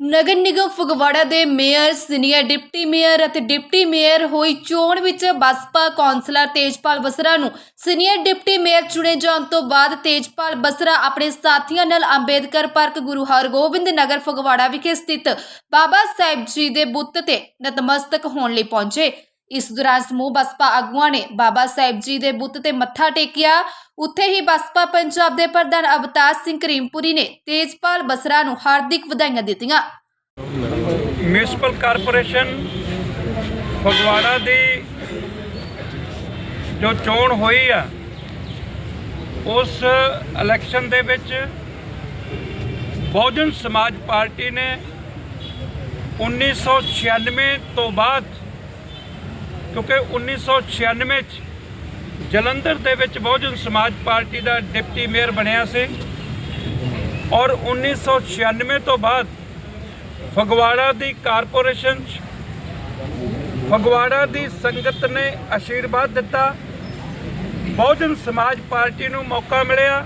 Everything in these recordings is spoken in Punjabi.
ਨਗਰ ਨਿਗਮ ਫਗਵਾੜਾ ਦੇ ਮੇਅਰ, ਸੀਨੀਅਰ ਡਿਪਟੀ ਮੇਅਰ ਅਤੇ ਡਿਪਟੀ ਮੇਅਰ ਹੋਈ ਚੋਣ ਵਿੱਚ ਬਸਪਾ ਕੌਂਸਲਰ ਤੇਜਪਾਲ ਬਸਰਾ ਨੂੰ ਸੀਨੀਅਰ ਡਿਪਟੀ ਮੇਅਰ ਚੁਣੇ ਜਾਣ ਤੋਂ ਬਾਅਦ ਤੇਜਪਾਲ ਬਸਰਾ ਆਪਣੇ ਸਾਥੀਆਂ ਨਾਲ ਅੰਬੇਦਕਰ ਪਾਰਕ ਗੁਰੂ ਹਰਗੋਬਿੰਦ ਨਗਰ ਫਗਵਾੜਾ ਵਿਖੇ ਸਥਿਤ ਬਾਬਾ ਸਾਹਿਬ ਜੀ ਦੇ ਬੁੱਤ ਤੇ ਨਤਮਸਤਕ ਹੋਣ ਲਈ ਪਹੁੰਚੇ। ਇਸ ਦੌਰਾਨ ਸਮੂਹ ਬਸਪਾ ਆਗੂਆਂ ਨੇ ਬਾਬਾ ਸਾਹਿਬ ਜੀ ਦੇ ਬੁੱਤ ਤੇ ਮੱਥਾ ਟੇਕਿਆ। ਉੱਥੇ ਹੀ ਬਸਪਾ ਪੰਜਾਬ ਦੇ ਪ੍ਰਧਾਨ ਅਵਤਾਰ ਸਿੰਘ ਕਰੀਮਪੁਰੀ ਨੇ ਤੇਜਪਾਲ ਬਸਰਾ ਨੂੰ ਹਾਰਦਿਕ ਵਧਾਈਆਂ ਦਿੱਤੀਆਂ। ਮਿਊਨਿਸਪਲ ਕਾਰਪੋਰੇਸ਼ਨ ਫਗਵਾੜਾ ਦੀ ਜੋ ਚੋਣ ਹੋਈ ਆ, ਉਸ ਇਲੈਕਸ਼ਨ ਦੇ ਵਿੱਚ ਬਹੁਜਨ ਸਮਾਜ ਪਾਰਟੀ ਨੇ 1996 ਤੋਂ ਬਾਅਦ ਕਿਉਂਕਿ 1996 ਚ ਜਲੰਧਰ ਦੇ ਵਿੱਚ ਬਹੁਜਨ ਸਮਾਜ ਪਾਰਟੀ ਦਾ ਡਿਪਟੀ ਮੇਅਰ ਬਣਿਆ ਸੀ ਔਰ 1996 ਤੋਂ ਬਾਅਦ ਫਗਵਾੜਾ ਦੀ ਕਾਰਪੋਰੇਸ਼ਨ 'ਚ ਫਗਵਾੜਾ ਦੀ ਸੰਗਤ ਨੇ ਆਸ਼ੀਰਵਾਦ ਦਿੱਤਾ। ਬਹੁਜਨ ਸਮਾਜ ਪਾਰਟੀ ਨੂੰ ਮੌਕਾ ਮਿਲਿਆ।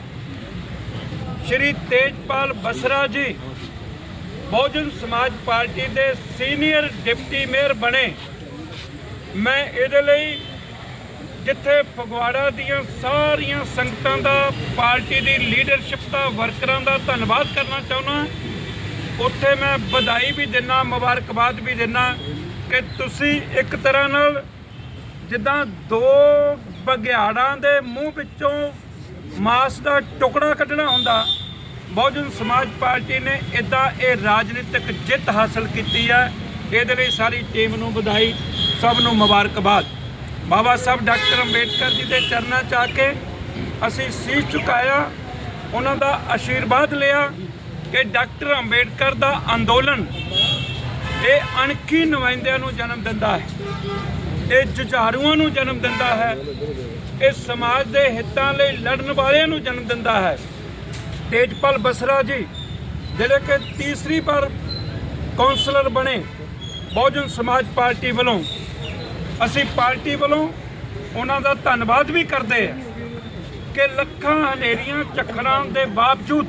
ਸ਼੍ਰੀ ਤੇਜਪਾਲ ਬਸਰਾ ਜੀ ਬਹੁਜਨ ਸਮਾਜ ਪਾਰਟੀ ਦੇ ਸੀਨੀਅਰ ਡਿਪਟੀ ਮੇਅਰ ਬਣੇ। ਮੈਂ ਇਹਦੇ ਲਈ ਜਿੱਥੇ ਫਗਵਾੜਾ ਦੀਆਂ ਸਾਰੀਆਂ ਸੰਗਤਾਂ ਦਾ, ਪਾਰਟੀ ਦੀ ਲੀਡਰਸ਼ਿਪ ਦਾ ਵਰਕਰਾਂ ਦਾ ਧੰਨਵਾਦ ਕਰਨਾ ਚਾਹੁੰਦਾ ਉੱਥੇ ਮੈਂ ਵਧਾਈ ਵੀ ਦਿੰਨਾ, ਮੁਬਾਰਕਬਾਦ ਵੀ ਦਿੰਨਾ ਕਿ ਤੁਸੀਂ ਇੱਕ ਤਰ੍ਹਾਂ ਨਾਲ ਜਿੱਦਾਂ ਦੋ ਬਗਿਆੜਾਂ ਦੇ ਮੂੰਹ ਵਿੱਚੋਂ ਮਾਸ ਦਾ ਟੁਕੜਾ ਕੱਢਣਾ ਹੁੰਦਾ, ਬਹੁਜਨ ਸਮਾਜ ਪਾਰਟੀ ਨੇ ਇਦਾਂ ਇਹ ਰਾਜਨੀਤਿਕ ਜਿੱਤ ਹਾਸਲ ਕੀਤੀ ਹੈ ਇਹਦੇ ਲਈ ਸਾਰੀ ਟੀਮ ਨੂੰ ਵਧਾਈ ਸਭ ਨੂੰ ਮੁਬਾਰਕਬਾਦ। ਬਾਬਾ ਸਾਹਿਬ ਡਾਕਟਰ ਅੰਬੇਡਕਰ ਜੀ ਦੇ ਚਰਨਾਂ 'ਚ ਆ ਕੇ ਅਸੀਂ ਸੀਸ ਝੁਕਾਇਆ, ਉਹਨਾਂ ਦਾ ਆਸ਼ੀਰਵਾਦ ਲਿਆ ਕਿ ਡਾਕਟਰ ਅੰਬੇਡਕਰ ਦਾ ਅੰਦੋਲਨ ਇਹ ਅਣਖੀ ਨੁਮਾਇੰਦਿਆਂ ਨੂੰ ਜਨਮ ਦਿੰਦਾ ਹੈ, ਇਹ ਜੁਝਾਰੂਆਂ ਨੂੰ ਜਨਮ ਦਿੰਦਾ ਹੈ, ਇਹ ਸਮਾਜ ਦੇ ਹਿੱਤਾਂ ਲਈ ਲੜਨ ਵਾਲਿਆਂ ਨੂੰ ਜਨਮ ਦਿੰਦਾ ਹੈ। ਤੇਜਪਾਲ ਬਸਰਾ ਜੀ, ਜਿਹੜੇ ਕਿ ਤੀਸਰੀ ਵਾਰ ਕੌਂਸਲਰ ਬਣੇ ਬਹੁਜਨ ਸਮਾਜ ਪਾਰਟੀ ਵੱਲੋਂ ਅਸੀਂ ਪਾਰਟੀ ਵੱਲੋਂ ਉਹਨਾਂ ਦਾ ਧੰਨਵਾਦ ਵੀ ਕਰਦੇ ਹਾਂ ਕਿ ਲੱਖਾਂ ਹਨੇਰੀਆਂ ਝੱਖੜਾਂ ਦੇ ਬਾਵਜੂਦ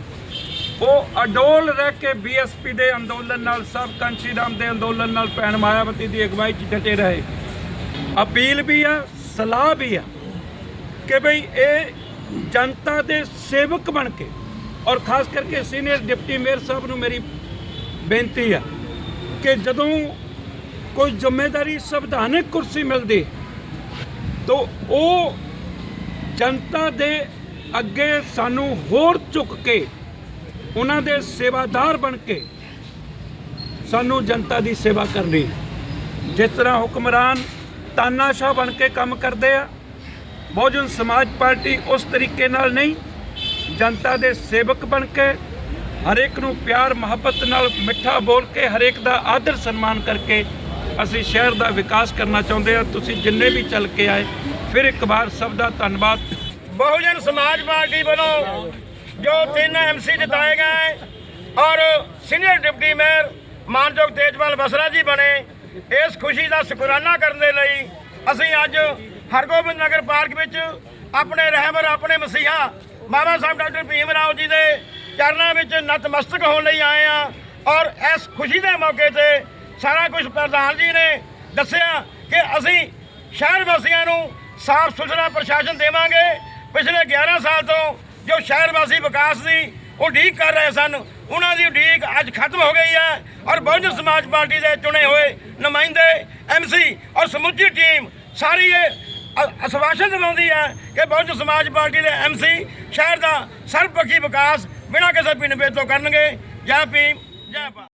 ਉਹ ਅਡੋਲ ਰਹਿ ਕੇ ਬੀਐਸਪੀ ਦੇ ਅੰਦੋਲਨ ਨਾਲ ਸਭ ਕੰਸ਼ੀ ਰਾਮ ਦੇ ਅੰਦੋਲਨ ਨਾਲ ਭੈਣ ਮਾਇਆਵਤੀ ਦੀ ਅਗਵਾਈ 'ਚ ਡਟੇ ਰਹੇ। ਅਪੀਲ ਵੀ ਆ, ਸਲਾਹ ਵੀ ਆ ਕਿ ਭਈ ਇਹ ਜਨਤਾ ਦੇ ਸੇਵਕ ਬਣ ਕੇ ਔਰ ਖਾਸ ਕਰਕੇ ਸੀਨੀਅਰ ਡਿਪਟੀ ਮੇਅਰ ਸਾਹਿਬ ਨੂੰ ਮੇਰੀ ਬੇਨਤੀ ਆ ਕਿ ਜਦੋਂ ਕੋਈ ਜ਼ਿੰਮੇਵਾਰੀ ਸੰਵਿਧਾਨਕ ਕੁਰਸੀ ਮਿਲਦੀ, ਤਾਂ ਉਹ ਜਨਤਾ ਦੇ ਅੱਗੇ ਸਾਨੂੰ ਹੋਰ ਝੁਕ ਕੇ, ਉਹਨਾਂ ਦੇ ਸੇਵਾਦਾਰ ਬਣ ਕੇ ਸਾਨੂੰ ਜਨਤਾ ਦੀ ਸੇਵਾ ਕਰਨੀ। ਜਿਸ ਤਰ੍ਹਾਂ ਹੁਕਮਰਾਨ ਤਾਨਾਸ਼ਾਹ ਬਣ ਕੇ ਕੰਮ ਕਰਦੇ ਆ, ਬਹੁਜਨ ਸਮਾਜ ਪਾਰਟੀ ਉਸ ਤਰੀਕੇ ਨਾਲ ਨਹੀਂ, ਜਨਤਾ ਦੇ ਸੇਵਕ ਬਣ ਕੇ, ਹਰੇਕ ਨੂੰ ਪਿਆਰ ਮੁਹੱਬਤ ਨਾਲ ਮਿੱਠਾ ਬੋਲ ਕੇ ਹਰੇਕ ਦਾ ਆਦਰ ਸਨਮਾਨ ਕਰਕੇ ਅਸੀਂ ਸ਼ਹਿਰ ਦਾ ਵਿਕਾਸ ਕਰਨਾ ਚਾਹੁੰਦੇ ਹਾਂ, ਤੁਸੀਂ ਜਿੰਨੇ ਵੀ ਚੱਲ ਕੇ ਆਏ, ਫਿਰ ਇੱਕ ਵਾਰ ਸਭ ਦਾ ਧੰਨਵਾਦ। ਬਹੁਜਨ ਸਮਾਜ ਪਾਰਟੀ ਵੱਲੋਂ ਜੋ ਤਿੰਨ ਐਮਸੀ ਜਿਤਾਏ ਗਏ ਔਰ ਸੀਨੀਅਰ ਡਿਪਟੀ ਮੇਅਰ ਮਾਨਯੋਗ ਤੇਜਪਾਲ ਬਸਰਾ ਜੀ ਬਣੇ, ਇਸ ਖੁਸ਼ੀ ਦਾ ਸ਼ੁਕਰਾਨਾ ਕਰਨ ਦੇ ਲਈ ਅਸੀਂ ਅੱਜ ਹਰਗੋਬਿੰਦ ਨਗਰ ਪਾਰਕ ਵਿੱਚ ਆਪਣੇ ਰਹਿਬਰ ਆਪਣੇ ਮਸੀਹਾ ਬਾਬਾ ਸਾਹਿਬ ਡਾਕਟਰ ਭੀਮ ਰਾਓ ਜੀ ਦੇ ਚਰਨਾਂ ਵਿੱਚ ਨਤਮਸਤਕ ਹੋਣ ਲਈ ਆਏ ਆ ਔਰ ਇਸ ਖੁਸ਼ੀ ਦੇ ਮੌਕੇ ਤੇ ਸਾਰਾ ਕੁਝ ਪ੍ਰਧਾਨ ਜੀ ਨੇ ਦੱਸਿਆ ਕਿ ਅਸੀਂ ਸ਼ਹਿਰ ਵਾਸੀਆਂ ਨੂੰ ਸਾਫ਼ ਸੁਥਰਾ ਪ੍ਰਸ਼ਾਸਨ ਦੇਵਾਂਗੇ। ਪਿਛਲੇ 11 ਸਾਲ ਤੋਂ ਜੋ ਸ਼ਹਿਰ ਵਾਸੀ ਵਿਕਾਸ ਦੀ ਉਡੀਕ ਕਰ ਰਹੇ ਸਨ, ਉਹਨਾਂ ਦੀ ਉਡੀਕ ਅੱਜ ਖਤਮ ਹੋ ਗਈ ਹੈ ਔਰ ਬਹੁਜਨ ਸਮਾਜ ਪਾਰਟੀ ਦੇ ਚੁਣੇ ਹੋਏ ਨੁਮਾਇੰਦੇ ਐਮਸੀ ਔਰ ਸਮੁੱਚੀ ਟੀਮ ਸਾਰੀ ਇਹ ਅ- ਅਸਵਾਸ਼ਨ ਦਿਵਾਉਂਦੀ ਹੈ ਕਿ ਬਹੁਜਨ ਸਮਾਜ ਪਾਰਟੀ ਦੇ ਐਮਸੀ ਸ਼ਹਿਰ ਦਾ ਸਰਬਪੱਖੀ ਵਿਕਾਸ ਬਿਨਾਂ ਕਿਸੇ ਭਿੰਨ ਤੋਂ ਕਰਨਗੇ। ਜੈ ਭੀਮ, ਜੈ ਭਾਰਤ।